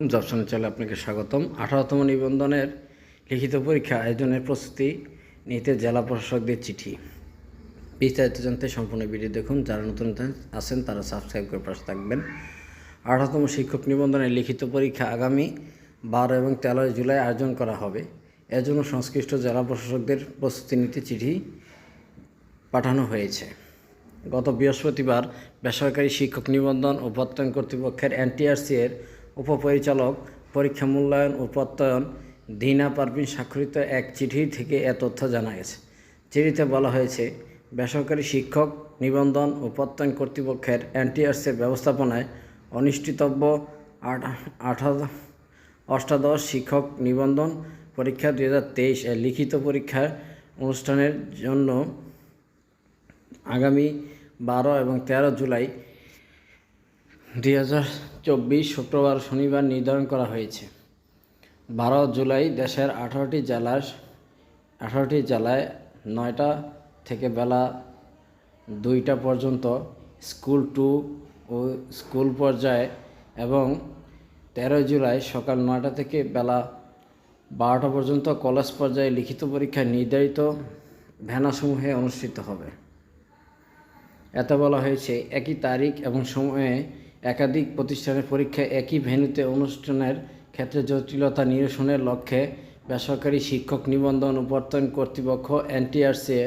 দর্শন চ্যানেলে আপনাকে স্বাগতম। আঠারোতম নিবন্ধনের লিখিত পরীক্ষা আয়োজনের প্রস্তুতি নিতে জেলা প্রশাসকদের চিঠি। বিস্তারিত জানতে সম্পূর্ণ ভিডিও দেখুন। যারা নতুন আছেন, তারা সাবস্ক্রাইব করে পাশে থাকবেন। আঠারোতম শিক্ষক নিবন্ধনের লিখিত পরীক্ষা আগামী বারো এবং তেরোই জুলাই আয়োজন করা হবে। এজন্য সংশ্লিষ্ট জেলা প্রশাসকদের প্রস্তুতি নিতে চিঠি পাঠানো হয়েছে। গত বৃহস্পতিবার বেসরকারি শিক্ষক নিবন্ধন ও প্রত্যয়ন কর্তৃপক্ষের এনটিআরসি এর উপপরিচালক, পরীক্ষা মূল্যায়ন ও প্রত্যয়ন, দিনা পারভিন স্বাক্ষরিত এক চিঠি থেকে এ তথ্য জানা গেছে। চিঠিতে বলা হয়েছে, বেসরকারি শিক্ষক নিবন্ধন ও প্রত্যয়ন কর্তৃপক্ষের এনটিআরসি এর ব্যবস্থাপনায় অনুষ্ঠিতব্য অষ্টাদশ শিক্ষক নিবন্ধন পরীক্ষা দুই হাজার তেইশ এর লিখিত পরীক্ষার অনুষ্ঠানের জন্য আগামী বারো এবং তেরো জুলাই দুই হাজার চব্বিশ শুক্রবার শনিবার নির্ধারণ করা হয়েছে। বারো জুলাই দেশের আঠারোটি জেলার, আঠারোটি জেলায় নয়টা থেকে বেলা দুইটা পর্যন্ত স্কুল টু ও স্কুল পর্যায়ে এবং তেরো জুলাই সকাল নয়টা থেকে বেলা বারোটা পর্যন্ত কলেজ পর্যায়ে লিখিত পরীক্ষা নির্ধারিত ভ্যানাসমূহে অনুষ্ঠিত হবে। এতে বলা হয়েছে, একই তারিখ এবং সময়ে একাধিক প্রতিষ্ঠানের পরীক্ষা একই ভেন্যুতে অনুষ্ঠানের ক্ষেত্রে জটিলতা নিরসনের লক্ষ্যে বেসরকারি শিক্ষক নিবন্ধন ও প্রত্যয়ন কর্তৃপক্ষ এনটিআরসি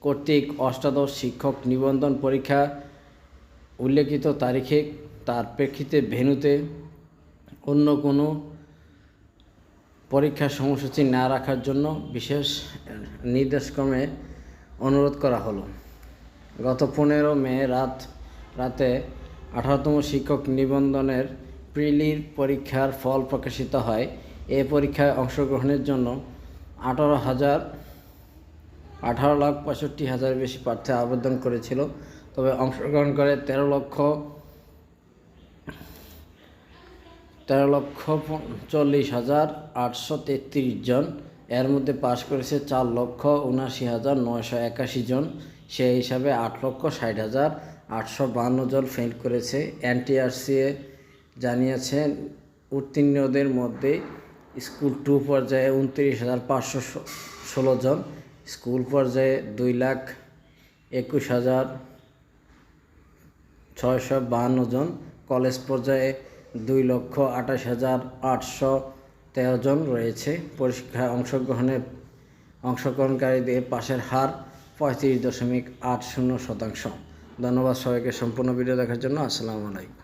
কর্তৃক অষ্টাদশ শিক্ষক নিবন্ধন পরীক্ষা উল্লেখিত তারিখে তার প্রেক্ষিতে ভেন্যুতে অন্য কোনো পরীক্ষার সময়সূচি না রাখার জন্য বিশেষ নির্দেশক্রমে অনুরোধ করা হলো। গত পনেরো মে রাত, রাতে আঠারোতম শিক্ষক নিবন্ধনের প্রিলির পরীক্ষার ফল প্রকাশিত হয়। এ পরীক্ষায় অংশগ্রহণের জন্য আঠারো হাজার আঠারো লাখ পঁয়ষট্টি হাজার বেশি প্রার্থী আবেদন করেছিল। তবে অংশগ্রহণ করে তেরো লক্ষ তেরো লক্ষ চল্লিশ হাজার আটশো তেত্রিশ জন। এর মধ্যে পাশ করেছে চার লক্ষ উনাশি হাজার নয়শো একাশি জন। সেই হিসাবে আট লক্ষ ষাট হাজার আটশো বান্ন জন ফেল করেছে। এনটিআরসি জানিয়েছেন, উত্তীর্ণদের মধ্যে স্কুল টু পর্যায়ে উনত্রিশ হাজার পাঁচশো ষোলো জন, স্কুল পর্যায়ে দুই লাখ একুশ হাজার ছয়শো বাহান্ন জন, কলেজ পর্যায়ে দুই লক্ষ আঠাশ হাজার আটশো তেরো জন রয়েছে। পরীক্ষায় অংশগ্রহণের অংশগ্রহণকারীদের পাশের হার পঁয়ত্রিশ দশমিক আট শূন্য শতাংশ। ধন্যবাদ সবাইকে সম্পূর্ণ ভিডিও দেখার জন্য। আসসালামু আলাইকুম।